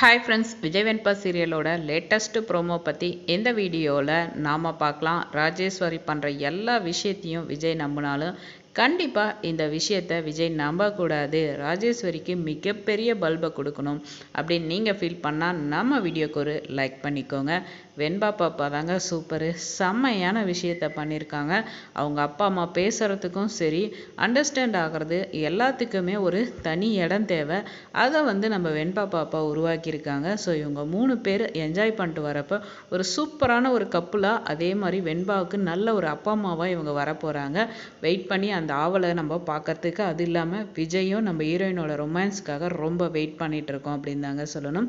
Hi friends Vijay Venba சீரியலோட latest promo பற்றி இந்த வீடியோவில் நாம் பார்க்கலாம். ராஜேஸ்வரி பண்ணுற எல்லா விஷயத்தையும் விஜய் நம்பினாலும் கண்டிப்பாக இந்த விஷயத்த விஜய் நம்பக்கூடாது. ராஜேஸ்வரிக்கு மிகப்பெரிய பல்பை கொடுக்கணும். அப்படின்னு நீங்கள் ஃபீல் பண்ணால் நம்ம வீடியோக்கு ஒரு லைக் பண்ணிக்கோங்க. வெண்பா பாப்பா தாங்க சூப்பரு செம்மையான விஷயத்த பண்ணியிருக்காங்க அவங்க அப்பா அம்மா பேசுகிறதுக்கும் சரி அண்டர்ஸ்டாண்ட் ஆகிறது எல்லாத்துக்குமே ஒரு தனி இடம் தேவை. அதை வந்து நம்ம வெண்பா பாப்பா உருவாக்கியிருக்காங்க. ஸோ இவங்க மூணு பேர் என்ஜாய் பண்ணிட்டு வரப்போ ஒரு சூப்பரான ஒரு கப்புலாக அதே மாதிரி வெண்பாவுக்கு நல்ல ஒரு அப்பா அம்மாவாக இவங்க வரப்போகிறாங்க வெயிட் பண்ணி அந்த அந்த ஆவலை நம்ம பார்க்கறதுக்கு அது இல்லாமல் விஜயும் நம்ம ஹீரோயினோட ரொமான்ஸ்க்காக ரொம்ப வெயிட் பண்ணிட்டு இருக்கோம் அப்படின்னு தாங்க சொல்லணும்.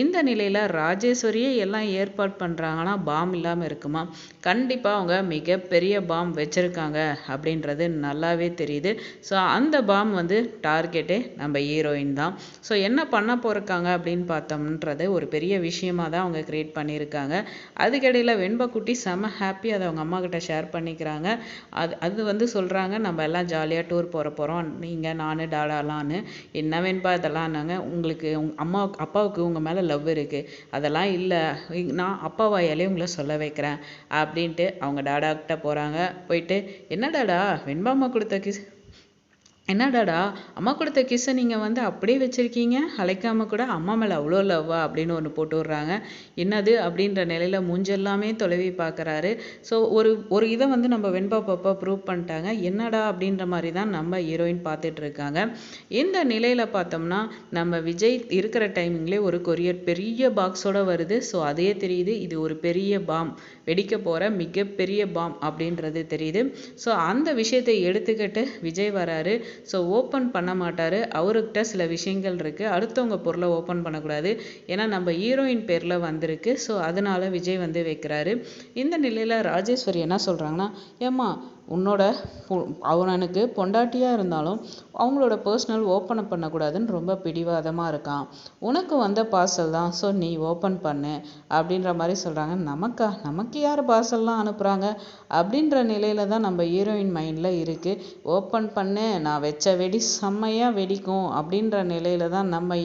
இந்த நிலையில் ராஜேஸ்வரியே எல்லாம் ஏற்பாடு பண்ணுறாங்கன்னா பாம் இல்லாமல் இருக்குமா? கண்டிப்பாக அவங்க மிகப்பெரிய பாம் வச்சுருக்காங்க அப்படின்றது நல்லாவே தெரியுது. ஸோ அந்த பாம் வந்து டார்கெட்டே நம்ம ஹீரோயின் தான். ஸோ என்ன பண்ண போயிருக்காங்க அப்படின்னு பார்த்தோம்ன்றது ஒரு பெரிய விஷயமா தான் அவங்க க்ரியேட் பண்ணியிருக்காங்க. அதுக்கிடையில் வெண்பக்குட்டி செம ஹாப்பி அதை அவங்க அம்மா கிட்ட ஷேர் பண்ணிக்கிறாங்க. அது அது வந்து சொல்கிறாங்க நம்ம நம்ம எல்லாம் ஜாலியாக டூர் போகிற போகிறோம் நீங்கள் நான் டாடாலான்னு என்ன வேணுப்பா இதெல்லாம்னாங்க உங்களுக்கு உங் அம்மா அப்பாவுக்கு உங்கள் மேலே லவ் இருக்குது அதெல்லாம் இல்லை. நான் அப்பா வாயாலே உங்களை சொல்ல வைக்கிறேன். அப்படின்ட்டு அவங்க டாடா கிட்ட போகிறாங்க போயிட்டு என்ன டாடா? வெண்பாம்மா கொடுத்த கிஸ் என்னடாடா அம்மா கொடுத்த கிஸ்ஸை நீங்கள் வந்து அப்படியே வச்சுருக்கீங்க? அழைக்காம கூட அம்மா மேலே அவ்வளோ லவ்வா அப்படின்னு ஒன்று போட்டு விட்றாங்க. என்னது? அப்படின்ற நிலையில் மூஞ்செல்லாமே தொலைவி பார்க்குறாரு. ஸோ ஒரு ஒரு இதை வந்து நம்ம வெண்பா பாப்பா ப்ரூவ் பண்ணிட்டாங்க. என்னடா அப்படின்ற மாதிரி தான் நம்ம ஹீரோயின் பார்த்துட்ருக்காங்க இந்த நிலையில் பார்த்தோம்னா நம்ம விஜய் இருக்கிற டைமிங்லே ஒரு கொரியர் பெரிய பாக்ஸோட வருது. ஸோ அதே தெரியுது. இது ஒரு பெரிய பாம் வெடிக்க போகிற மிகப்பெரிய பாம் அப்படின்றது தெரியுது. ஸோ அந்த விஷயத்தை எடுத்துக்கிட்டு விஜய் வராரு. ஸோ ஓப்பன் பண்ண மாட்டார். அவர்கிட்ட சில விஷயங்கள் இருக்குது அடுத்தவங்க பொருளை ஓப்பன் பண்ணக்கூடாது. ஏன்னா நம்ம ஹீரோயின் பேரில் வந்திருக்கு. ஸோ அதனால விஜய் வந்து வைக்கிறாரு. இந்த நிலையில் ராஜேஸ்வரி என்ன சொல்கிறாங்கன்னா ஏம்மா உன்னோட அவனுக்கு பொண்டாட்டியாக இருந்தாலும் அவங்களோட பர்சனல் ஓப்பன் பண்ணக்கூடாதுன்னு ரொம்ப பிடிவாதமாக இருக்கான். உனக்கு வந்த பார்சல் தான் ஸோ நீ ஓப்பன் பண்ணு அப்படின்ற மாதிரி சொல்கிறாங்க நமக்கா? நமக்கு யார் பார்சல்லாம் அனுப்புகிறாங்க அப்படின்ற நிலையில தான் நம்ம ஹீரோயின் மைண்டில் இருக்குது ஓப்பன் பண்ணு நான் வச்ச வெடி செம்மையாக வெடிக்கும் அப்படின்ற நிலையில தான் நம்ம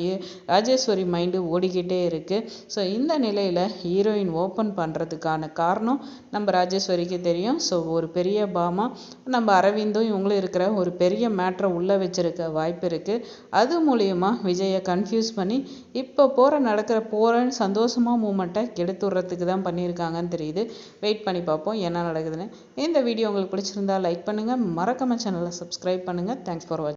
ராஜேஸ்வரி மைண்டு ஓடிக்கிட்டே இருக்குது ஸோ இந்த நிலையில் ஹீரோயின் ஓப்பன் பண்ணுறதுக்கான காரணம் நம்ம ராஜேஸ்வரிக்கு தெரியும். ஸோ ஒரு பெரிய பா மூலமாக நம்ம அரவிந்தும் இவங்களும் இருக்கிற ஒரு பெரிய மேட்ரை உள்ளே வச்சிருக்க வாய்ப்பு இருக்குது அது மூலியமா விஜயை கன்ஃபியூஸ் பண்ணி இப்போ போகிற நடக்கிற போகிறன்னு சந்தோஷமாக மூமெண்ட்டை கெடுத்துடுறதுக்கு தான் பண்ணியிருக்காங்கன்னு தெரியுது. வெயிட் பண்ணி பார்ப்போம் என்ன நடக்குதுன்னு. இந்த வீடியோ உங்களுக்கு பிடிச்சிருந்தா லைக் பண்ணுங்கள் மறக்காம சேனலை சப்ஸ்கிரைப் பண்ணுங்கள் தேங்க்ஸ் ஃபார் வாட்சிங்